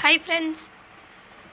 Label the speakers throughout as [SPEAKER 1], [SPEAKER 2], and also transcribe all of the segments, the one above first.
[SPEAKER 1] Hi friends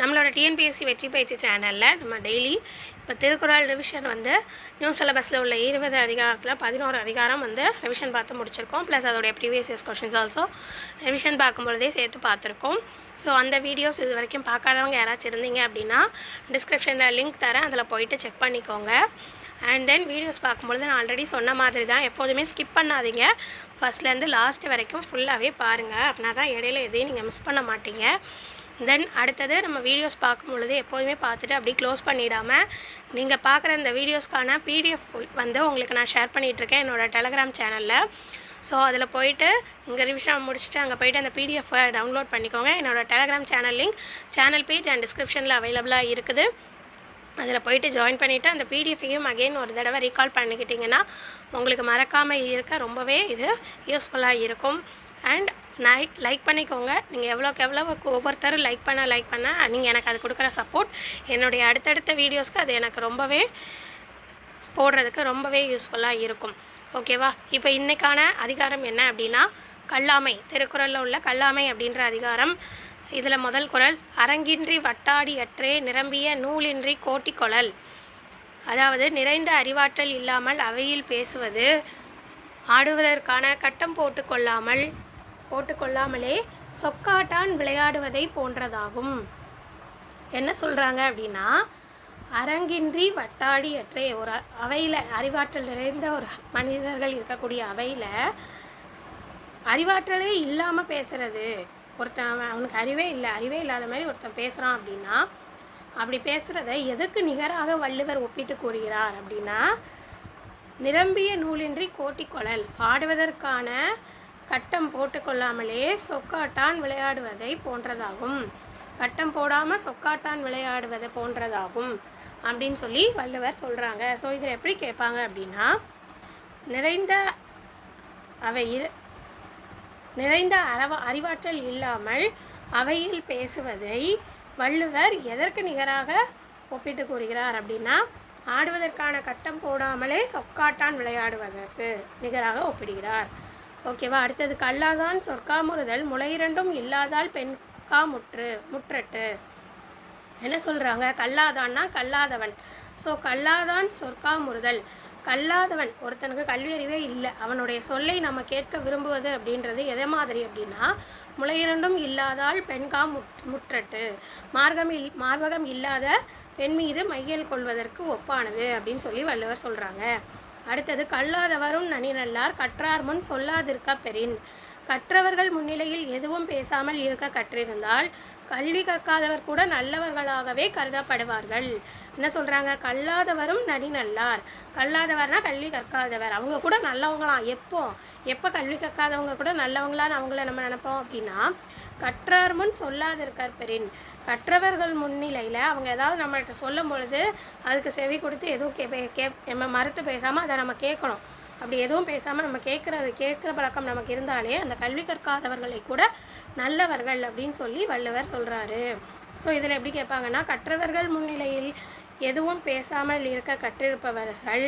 [SPEAKER 1] நம்மளோட TNPSC வெற்றி பயிற்சி சேனலில் நம்ம டெய்லி இப்போ திருக்குறள் ரிவிஷன் வந்து நியூ சிலபஸில் உள்ள இருபது அதிகாரத்தில் பதினோரு அதிகாரம் வந்து ரிவிஷன் பார்த்து முடிச்சிருக்கோம். ப்ளஸ் அதோடைய previous years questions also revision பார்க்கும்பொழுதே சேர்த்து பார்த்துருக்கோம். ஸோ அந்த வீடியோஸ் இது வரைக்கும் பார்க்காதவங்க யாராச்சும் இருந்தீங்க அப்படின்னா டிஸ்கிரிப்ஷனில் லிங்க் தரேன். அதில் போயிட்டு செக் பண்ணிக்கோங்க. அண்ட் தென் வீடியோஸ் பார்க்கும்பொழுது நான் ஆல்ரெடி சொன்ன மாதிரி தான் எப்போதுமே ஸ்கிப் பண்ணாதீங்க. ஃபஸ்ட்லேருந்து லாஸ்ட் வரைக்கும் ஃபுல்லாகவே பாருங்கள் அப்படின்னா தான் இடையில எதையும் நீங்கள் மிஸ் பண்ண மாட்டீங்க. தென் அடுத்தது நம்ம வீடியோஸ் பார்க்கும் பொழுது எப்போதுமே பார்த்துட்டு அப்படியே க்ளோஸ் பண்ணிடாமல் நீங்கள் பார்க்குற இந்த வீடியோஸ்க்கான பிடிஎஃப் வந்து உங்களுக்கு நான் ஷேர் பண்ணிகிட்ருக்கேன் என்னோடய டெலகிராம் சேனலில் ஸோ அதில் போயிட்டு இங்கே ரிவிஷன் முடிச்சுட்டு அங்கே போயிட்டு அந்த பிடிஎஃப்பை டவுன்லோட் பண்ணிக்கோங்க. என்னோடய Telegram channel link channel page and டிஸ்கிரிப்ஷனில் அவைலபிளாக இருக்குது. அதில் போயிட்டு ஜாயின் பண்ணிவிட்டு அந்த பிடிஎஃபையும் அகெயின் ஒரு தடவை ரீகால் பண்ணிக்கிட்டிங்கன்னா உங்களுக்கு மறக்காமல் இருக்க ரொம்பவே இது யூஸ்ஃபுல்லாக இருக்கும். அண்ட் லைக் லைக் பண்ணிக்கோங்க. நீங்கள் எவ்வளோக்கு எவ்வளோ ஒவ்வொருத்தரும் லைக் பண்ண லைக் பண்ண நீங்கள் எனக்கு அது கொடுக்குற சப்போர்ட் என்னுடைய அடுத்தடுத்த வீடியோஸ்க்கு அது எனக்கு ரொம்பவே போடுறதுக்கு ரொம்பவே யூஸ்ஃபுல்லாக இருக்கும். ஓகேவா இப்போ இன்றைக்கான அதிகாரம் என்ன அப்படின்னா கல்லாமை. திருக்குறளில் உள்ள கல்லாமை அப்படின்ற அதிகாரம். இதில் முதல் குரல் அரங்கின்றி வட்டாடியற்றே நிரம்பிய நூலின்றி கோட்டிக்கொழல் அதாவது நிறைந்த அறிவாற்றல் இல்லாமல் அவையில் பேசுவது ஆடுவதற்கான கட்டம் போட்டுக்கொள்ளாமல் போட்டுக்கொள்ளாமலே சொக்காட்டான் விளையாடுவதை போன்றதாகும் என்ன சொல்கிறாங்க அப்படின்னா அரங்கின்றி வட்டாடியற்றே ஒரு அவையில் அறிவாற்றல் நிறைந்த ஒரு மனிதர்கள் இருக்கக்கூடிய அவையில் அறிவாற்றலே இல்லாமல் பேசுகிறது ஒருத்தன் அவன் அவனுக்கு அறிவே இல்லை அறிவே இல்லாத மாதிரி ஒருத்தன் பேசுகிறான் அப்படின்னா அப்படி பேசுகிறத எதுக்கு நிகராக வள்ளுவர் ஒப்பிட்டு கூறுகிறார் அப்படின்னா நிரம்பிய நூலின்றி கோட்டிக்கொழல் ஆடுவதற்கான கட்டம் போட்டுக்கொள்ளாமலே சொக்காட்டான் விளையாடுவதை போன்றதாகும். கட்டம் போடாமல் சொக்காட்டான் விளையாடுவதை போன்றதாகும் அப்படின்னு சொல்லி வள்ளுவர் சொல்கிறாங்க ஸோ இதில் எப்படி கேட்பாங்க அப்படின்னா நிறைந்த அவை இரு நிறைந்த அரவ அறிவாற்றல் இல்லாமல் அவையில் பேசுவதை வள்ளுவர் எதற்கு நிகராக ஒப்பிட்டு கூறுகிறார் அப்படின்னா ஆடுவதற்கான கட்டம் போடாமலே சொக்காட்டான் விளையாடுவதற்கு நிகராக ஒப்பிடுகிறார். ஓகேவா அடுத்தது கல்லாதான் சொற்காமுறுதல் முளையிரண்டும் இல்லாதால் பெண்கா முற்று முற்றட்டு. என்ன சொல்கிறாங்க கல்லாதான்னா கல்லாதவன். ஸோ கல்லாதான் சொற்காமுறுதல். கல்லாதவன். ஒருத்தனுக்கு கல்வி அறிவே இல்லை. அவனுடைய சொல்லை நம்ம கேட்க விரும்புவது அப்படின்றது எதை மாதிரி அப்படின்னா முளையிரண்டும் இல்லாதால் பெண்கா முட் முற்றட்டு. மார்க்கம் இல் மார்பகம் இல்லாத பெண் மீது மையல் கொள்வதற்கு ஒப்பானது அப்படின்னு சொல்லி வள்ளுவர் சொல்கிறாங்க அடுத்தது கல்லாதவரும் நனி நல்லார் கற்றார் முன் சொல்லாதிருக்க பெறின். கற்றவர்கள் முன்னிலையில் எதுவும் பேசாமல் இருக்க கற்றிருந்தால் கல்வி கற்காதவர் கூட நல்லவர்களாகவே கருதப்படுவார்கள். என்ன சொல்கிறாங்க கல்லாதவரும் நடி நல்லார். கல்லாதவர்னா கல்வி கற்காதவர். அவங்க கூட நல்லவங்களாம் எப்போ? எப்போ கல்வி கற்காதவங்க கூட நல்லவங்களான்னு அவங்கள நம்ம நினைப்போம் அப்படின்னா கற்றார் முன் சொல்லாதிருக்கார் பெரின் கற்றவர்கள் முன்னிலையில் அவங்க ஏதாவது நம்மள்கிட்ட சொல்லும் பொழுது அதுக்கு செவி கொடுத்து எதுவும் கே கே நம்ம மறுத்து பேசாமல் அதை நம்ம கேட்கணும். அப்படி எதுவும் பேசாமல் நம்ம கேட்குறது கேட்குற பழக்கம் நமக்கு இருந்தாலே அந்த கல்வி கற்காதவர்களை கூட நல்லவர்கள் அப்படின்னு சொல்லி வள்ளுவர் சொல்கிறாரு ஸோ இதில் எப்படி கேட்பாங்கன்னா கற்றவர்கள் முன்னிலையில் எதுவும் பேசாமல் இருக்க கற்றிருப்பவர்கள்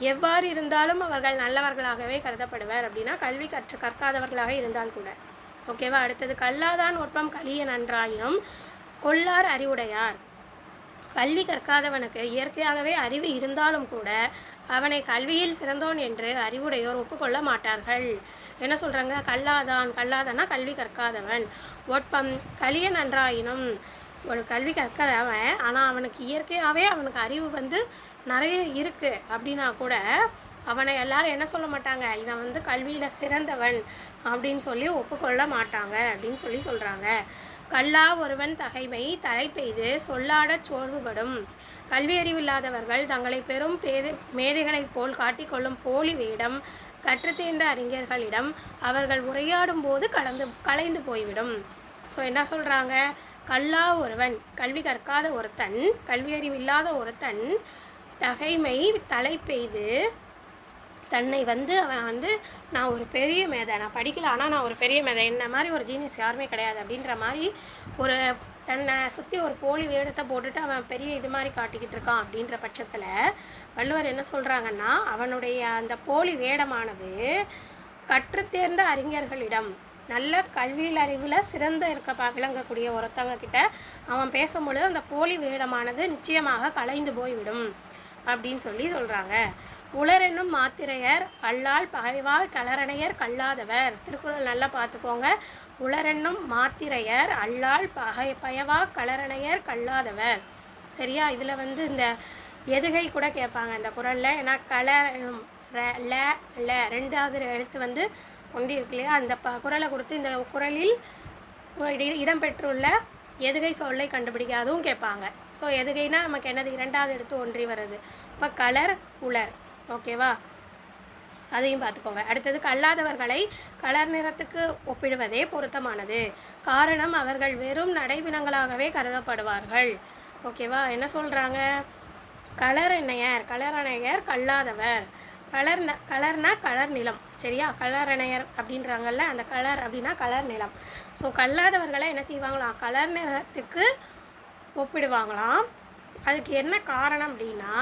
[SPEAKER 1] எவ்வாறு இருந்தாலும் அவர்கள் நல்லவர்களாகவே கருதப்படுவர் அப்படின்னா கல்வி கற்று கற்காதவர்களாக இருந்தால் கூட. ஓகேவா அடுத்தது கல்லாதான் ஒப்பம் கலிய நன்றாயினும் கொல்லார் அறிவுடையார். கல்வி கற்காதவனுக்கு இயற்கையாகவே அறிவு இருந்தாலும் கூட அவனை கல்வியில் சிறந்தோன் என்று அறிவுடையோர் ஒப்புக்கொள்ள மாட்டார்கள். என்ன சொல்கிறாங்க கல்லாதான் கல்லாதனா கல்வி கற்காதவன். ஒட்பம் கலிய நன்றாயினும் ஒரு கல்வி கற்கிறவன் ஆனால் அவனுக்கு இயற்கையாகவே அவனுக்கு அறிவு வந்து நிறைய இருக்குது அப்படின்னா கூட அவனை எல்லாரும் என்ன சொல்ல மாட்டாங்க? இவன் வந்து கல்வியில் சிறந்தவன் அப்படின்னு சொல்லி ஒப்புக்கொள்ள மாட்டாங்க அப்படின்னு சொல்லி சொல்கிறாங்க கல்லா ஒருவன் தகைமை தலை பெய்து சொல்லாடச் சோர்வுபடும். கல்வியறிவில்லாதவர்கள் தங்களை பெரும் பேதை மேதைகளைப் போல் காட்டிக்கொள்ளும் போலி வேடம் கற்றுத்தேர்ந்த அறிஞர்களிடம் அவர்கள் உரையாடும் போது கலந்து கலைந்து போய்விடும். ஸோ என்ன சொல்கிறாங்க கல்லா ஒருவன் கல்வி கற்காத ஒருத்தன் கல்வியறிவில்லாத ஒருத்தன் தகைமை தலை பெய்து தன்னை வந்து அவன் வந்து நான் ஒரு பெரிய மேதை நான் படிக்கல ஆனால் நான் ஒரு பெரிய மேதை என்ன மாதிரி ஒரு ஜீனியஸ் யாருமே கிடையாது அப்படின்ற மாதிரி ஒரு தன்னை சுற்றி ஒரு போலி வேடத்தை போட்டுட்டு அவன் பெரிய இது மாதிரி காட்டிக்கிட்டு இருக்கான் அப்படின்ற பட்சத்தில் வள்ளுவர் என்ன சொல்கிறாங்கன்னா அவனுடைய அந்த போலி வேடமானது கற்றுத்தேர்ந்த அறிஞர்களிடம் நல்ல கல்வியில் அறிவில் சிறந்து இருக்க விளங்கக்கூடிய ஒருத்தவங்க கிட்ட அவன் பேசும்பொழுது அந்த போலி வேடமானது நிச்சயமாக கலைந்து போய்விடும். அப்படின்னு சொல்லி சொல்கிறாங்க உளரென்னும் மாத்திரையர் அல்லால் பகைவால் கலரணையர் கல்லாதவர். திருக்குறள் நல்லா பார்த்துக்கோங்க. உளரென்னும் மாத்திரையர் அல்லால் பகை பயவா கலரணையர் கல்லாதவர். சரியா? இதில் வந்து இந்த எதுகை கூட கேட்பாங்க இந்த குறளில். ஏன்னா கல ல ல ரெண்டாவது எழுத்து வந்து ஒண்டி இருக்கு இல்லையா? அந்த ப குறளை கொடுத்து இந்த குறளில் இடம்பெற்றுள்ள எதுகை சொல்லை கண்டுபிடிக்க அதுவும் கேட்பாங்க. ஸோ எதுகைனா நமக்கு என்னது? இரண்டாவது எடுத்து ஒன்றி வருது. இப்போ கலர் உலர். ஓகேவா அதையும் பார்த்துக்கோங்க. அடுத்தது கல்லாதவர்களை கலர் நிறத்துக்கு ஒப்பிடுவதே பொருத்தமானது. காரணம் அவர்கள் வெறும் நடைவினங்களாகவே கருதப்படுவார்கள். ஓகேவா என்ன சொல்கிறாங்க கலரணையர் கலரணையர் கல்லாதவர். கலர் ந- கலர்னா கலர் நிலம் சரியா? கலரணையர் அப்படின்றாங்கல்ல அந்த கலர் அப்படின்னா கலர் நிலம். ஸோ கல்லாதவர்களை என்ன செய்வாங்களாம்? கலர் நிறத்துக்கு ஒப்பிடுவாங்களாம். அதுக்கு என்ன காரணம் அப்படின்னா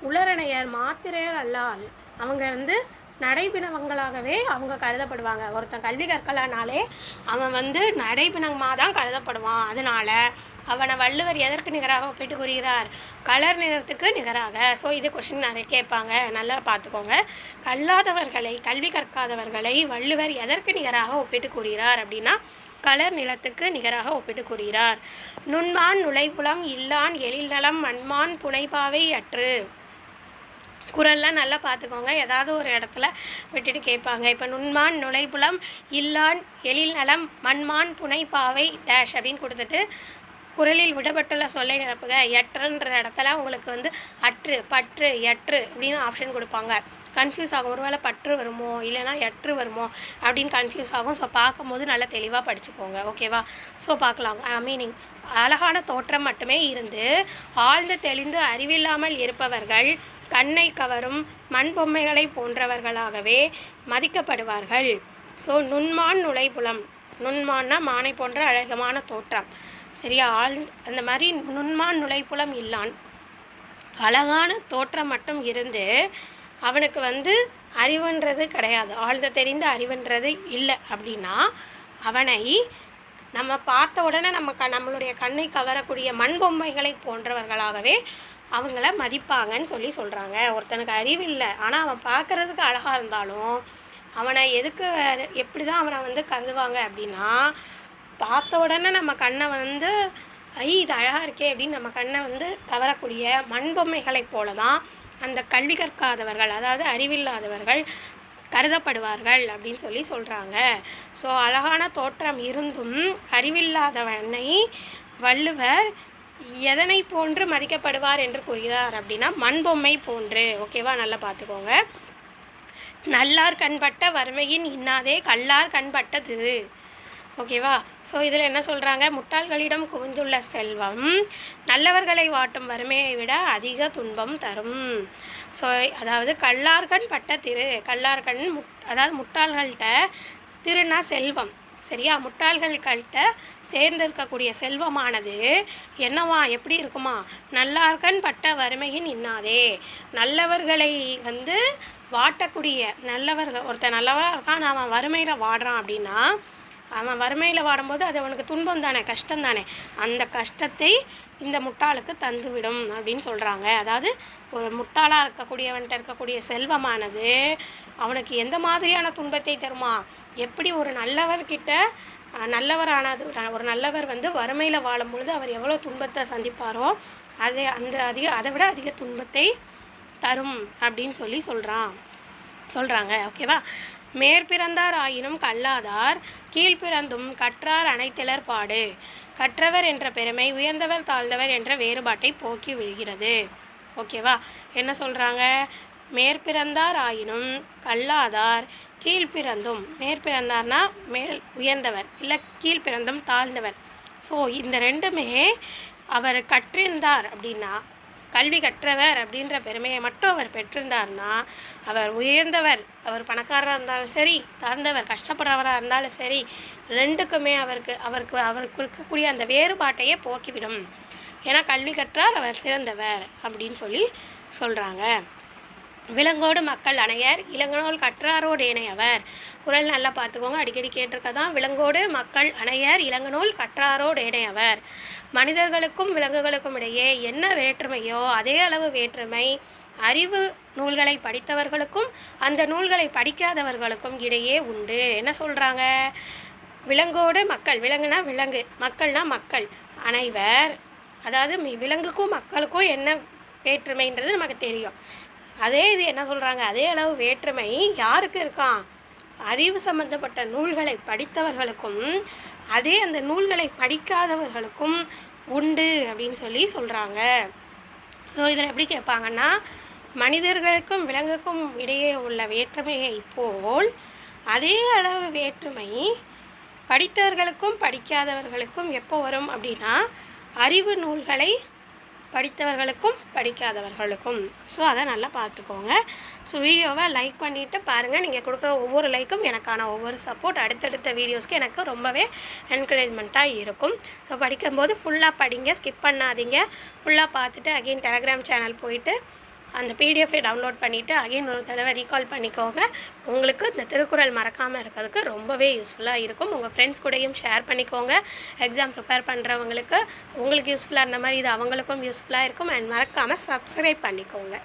[SPEAKER 1] உலரணையர் மாத்திரையர் அல்லால் அவங்க வந்து நடைபிணவங்களாகவே அவங்க கருதப்படுவாங்க. ஒருத்தன் கல்வி கற்கலனாலே அவன் வந்து நடைபிணமாக தான் கருதப்படுவான். அதனால அவனை வள்ளுவர் எதற்கு நிகராக ஒப்பிட்டு கூறுகிறார்? கலர் நிறத்துக்கு நிகராக. ஸோ இது கொஷின் நிறைய கேட்பாங்க. நல்லா பார்த்துக்கோங்க. கல்லாதவர்களை கல்வி கற்காதவர்களை வள்ளுவர் எதற்கு நிகராக ஒப்பிட்டு கூறுகிறார் அப்படின்னா கலர் நிலத்துக்கு நிகராக ஒப்பிட்டு கூறுகிறார். நுண்மான் நுழைப்புலம் இல்லான் எழில் நலம் மண்மான் புனைபாவை அற்று. குரல்லாம் நல்லா பார்த்துக்கோங்க. ஏதாவது ஒரு இடத்துல விட்டுட்டு கேட்பாங்க. இப்போ நுண்மான் நுழைப்புலம் இல்லான் எழில் நலம் மண்மான் புனைப்பாவை டேஷ் அப்படின்னு கொடுத்துட்டு குரலில் விடப்பட்டுள்ள சொல்லை நிரப்புக. எற்றுன்ற இடத்துல உங்களுக்கு வந்து அற்று பற்று எற்று அப்படின்னு ஆப்ஷன் கொடுப்பாங்க. கன்ஃபியூஸ் ஆகும். ஒருவேளை பற்று வருமோ? இல்லைன்னா எற்று வருமோ? அப்படின்னு கன்ஃபியூஸ் ஆகும். ஸோ பார்க்கும்போது நல்லா தெளிவாக படிச்சுக்கோங்க. ஓகேவா ஸோ பார்க்கலாம். மீனிங் அழகான தோற்றம் மட்டுமே இருந்து ஆழ்ந்து தெளிந்து அறிவில்லாமல் இருப்பவர்கள் கண்ணை கவரும் மண் பொம்மைகளை போன்றவர்களாகவே மதிக்கப்படுவார்கள். ஸோ நுண்மான் நுழைப்புலம் நுண்மான்னா மானை போன்ற அழகமான தோற்றம். சரியா? ஆழ் அந்த மாதிரி நுண்மான் நுழைப்புலம் இல்லான். அழகான தோற்றம் மட்டும் இருந்து அவனுக்கு வந்து அறிவுன்றது கிடையாது. ஆழ்ந்த தெரிந்த அறிவுன்றது இல்லை அப்படின்னா அவனை நம்ம பார்த்த உடனே நம்ம க நம்மளுடைய கண்ணை கவரக்கூடிய மண் பொம்மைகளை போன்றவர்களாகவே அவங்கள மதிப்பாங்கன்னு சொல்லி சொல்கிறாங்க ஒருத்தனுக்கு அறிவு இல்லை. ஆனால் அவன் பார்க்கறதுக்கு அழகாக இருந்தாலும் அவனை எதுக்கு எப்படி தான் அவனை வந்து கருதுவாங்க அப்படின்னா பார்த்த உடனே நம்ம கண்ணை வந்து ஐ இது அழகாக இருக்கே அப்படின்னு நம்ம கண்ணை வந்து கவரக்கூடிய மண் பொம்மைகளைப் போல தான் அந்த கல்வி கற்காதவர்கள் அதாவது அறிவில்லாதவர்கள் கருதப்படுவார்கள் அப்படின்னு சொல்லி சொல்கிறாங்க ஸோ அழகான தோற்றம் இருந்தும் அறிவில்லாதவனை வள்ளுவர் எதனை போன்று மதிக்கப்படுவார் என்று கூறுகிறார் அப்படின்னா மண்பொம்மை போன்று. ஓகேவா நல்லா பார்த்துக்கோங்க. நல்லார் கண்பட்ட வறுமையின் இன்னாதே கல்லார் கண்பட்ட திரு ஓகேவா? ஸோ இதில் என்ன சொல்கிறாங்க முட்டாள்களிடம் குவிந்துள்ள செல்வம் நல்லவர்களை வாட்டும் வறுமையை விட அதிக துன்பம் தரும். ஸோ அதாவது கல்லார்கண் பட்ட திரு கல்லார்கண் முட் அதாவது முட்டாள்கள்கிட்ட திருனா செல்வம். சரியா? முட்டாள்கள்கிட்ட சேர்ந்திருக்கக்கூடிய செல்வமானது என்னவா? எப்படி இருக்குமா? நல்லார்கண் பட்ட வறுமையின் இன்னாதே. நல்லவர்களை வந்து வாட்டக்கூடிய நல்லவர்கள் ஒருத்தன் நல்லவராக இருக்கான் நாம் வறுமையில் வாடுறான் அப்படின்னா அவன் வறுமையில் வாடும்போது அது அவனுக்கு துன்பம் தானே கஷ்டம் தானே. அந்த கஷ்டத்தை இந்த முட்டாளுக்கு தந்துவிடும் அப்படின்னு சொல்கிறாங்க அதாவது ஒரு முட்டாளாக இருக்கக்கூடியவன்கிட்ட இருக்கக்கூடிய செல்வமானது அவனுக்கு எந்த மாதிரியான துன்பத்தை தருமா? எப்படி ஒரு நல்லவர்கிட்ட நல்லவரானது ஒரு நல்லவர் வந்து வறுமையில் வாழும் பொழுது அவர் எவ்வளோ துன்பத்தை சந்திப்பாரோ அது அந்த அதிக அதை விட அதிக துன்பத்தை தரும் அப்படின்னு சொல்லி சொல்கிறான் சொல்கிறாங்க ஓகேவா? மேற்பிறந்தார் ஆயினும் கல்லாதார் கீழ்பிறந்தும் கற்றார் அனைத்திலர் பாடு. கற்றவர் என்ற பெருமை உயர்ந்தவர் தாழ்ந்தவர் என்ற வேறுபாட்டை போக்கி விடுகிறது. ஓகேவா என்ன சொல்கிறாங்க மேற்பிறந்தார் ஆயினும் கல்லாதார் கீழ்பிறந்தும் மேற்பிறந்தார்னா மேல் உயர்ந்தவர் இல்லை கீழ்பிறந்தும் தாழ்ந்தவர். ஸோ இந்த ரெண்டுமே அவர் கற்றிருந்தார் அப்படின்னா கல்வி கற்றவர் அப்படின்ற பெருமையை மட்டும் அவர் பெற்றிருந்தார்னா அவர் உயர்ந்தவர் அவர் பணக்காரராக இருந்தாலும் சரி தாழ்ந்தவர் கஷ்டப்படுறவராக இருந்தாலும் சரி ரெண்டுக்குமே அவருக்கு அவருக்கு அவருக்கு இருக்கக்கூடிய அந்த வேறுபாட்டையே போக்கிவிடும். ஏன்னா கல்வி கற்றார் அவர் சிறந்தவர் அப்படின்னு சொல்லி சொல்கிறாங்க விலங்கோடு மக்கள் அணையர் இளங்கனோல் கற்றாரோடு இணையவர். குரல் நல்லா பார்த்துக்கோங்க. அடிக்கடி கேட்டிருக்க தான் விலங்கோடு மக்கள் அணையர் இளங்கனோல் கற்றாரோடு இணையவர். மனிதர்களுக்கும் விலங்குகளுக்கும் இடையே என்ன வேற்றுமையோ அதே அளவு வேற்றுமை. அறிவு நூல்களை படித்தவர்களுக்கும் அந்த நூல்களை படிக்காதவர்களுக்கும் இடையே உண்டு. என்ன சொல்கிறாங்க விலங்கோடு மக்கள் விலங்குனா விலங்கு மக்கள்னா மக்கள் அனைவர் அதாவது மி- விலங்குக்கும் மக்களுக்கும் என்ன வேற்றுமைன்றது நமக்கு தெரியும். அதே இது என்ன சொல்கிறாங்க அதே அளவு வேற்றுமை யாருக்கு இருக்கான் அறிவு சம்பந்தப்பட்ட நூல்களை படித்தவர்களுக்கும் அதே அந்த நூல்களை படிக்காதவர்களுக்கும் உண்டு அப்படின்னு சொல்லி சொல்கிறாங்க ஸோ இதில் எப்படி கேட்பாங்கன்னா மனிதர்களுக்கும் விலங்குக்கும் இடையே உள்ள வேற்றுமையை போல் அதே அளவு வேற்றுமை படித்தவர்களுக்கும் படிக்காதவர்களுக்கும் எப்போ வரும் அப்படின்னா அறிவு நூல்களை படித்தவர்களுக்கும் படிக்காதவர்களுக்கும். ஸோ அதை நல்லா பார்த்துக்கோங்க. ஸோ வீடியோவை லைக் பண்ணிவிட்டு பாருங்கள் நீங்கள் கொடுக்குற ஒவ்வொரு லைக்கும் எனக்கான ஒவ்வொரு சப்போர்ட் அடுத்தடுத்த வீடியோஸ்க்கு எனக்கு ரொம்பவே என்கரேஜ்மெண்ட்டாக இருக்கும். ஸோ படிக்கும்போது ஃபுல்லாக படிங்க ஸ்கிப் பண்ணாதீங்க. ஃபுல்லாக பார்த்துட்டு அகெயின் டெலகிராம் சேனல் போயிட்டு அந்த பிடிஎஃபை டவுன்லோட் பண்ணிவிட்டு அகைன் ஒரு தடவை ரீகால் பண்ணிக்கோங்க. உங்களுக்கு இந்த திருக்குறள் மறக்காமல் இருக்கிறதுக்கு ரொம்பவே யூஸ்ஃபுல்லாக இருக்கும். உங்கள் ஃப்ரெண்ட்ஸ் கூடயும் ஷேர் பண்ணிக்கோங்க. எக்ஸாம் ப்ரிப்பேர் பண்ணுறவங்களுக்கு உங்களுக்கு யூஸ்ஃபுல்லாக இருந்த மாதிரி இது அவங்களுக்கும் யூஸ்ஃபுல்லாக இருக்கும். அண்ட் மறக்காமல் சப்ஸ்கிரைப் பண்ணிக்கோங்க.